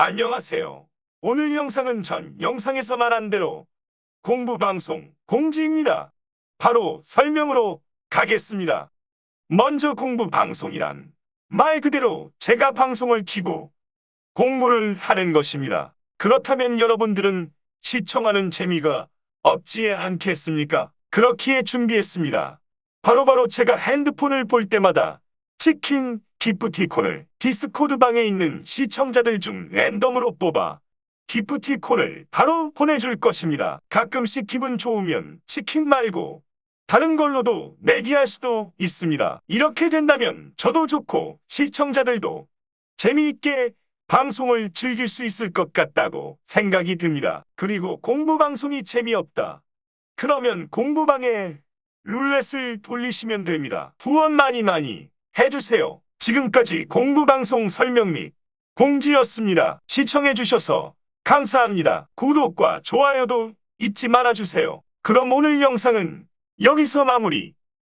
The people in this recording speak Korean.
안녕하세요. 오늘 영상은 전 영상에서 말한 대로 공부방송 공지입니다. 바로 설명으로 가겠습니다. 먼저 공부방송이란 말 그대로 제가 방송을 키고 공부를 하는 것입니다. 그렇다면 여러분들은 시청하는 재미가 없지 않겠습니까? 그렇기에 준비했습니다. 바로바로 제가 핸드폰을 볼 때마다 치킨 기프티콘을 디스코드 방에 있는 시청자들 중 랜덤으로 뽑아 기프티콘을 바로 보내줄 것입니다. 가끔씩 기분 좋으면 치킨 말고 다른 걸로도 내기할 수도 있습니다. 이렇게 된다면 저도 좋고 시청자들도 재미있게 방송을 즐길 수 있을 것 같다고 생각이 듭니다. 그리고 공부방송이 재미없다. 그러면 공부방에 룰렛을 돌리시면 됩니다. 후원 많이 많이 해주세요. 지금까지 공부방송 설명 및 공지였습니다. 시청해주셔서 감사합니다. 구독과 좋아요도 잊지 말아주세요. 그럼 오늘 영상은 여기서 마무리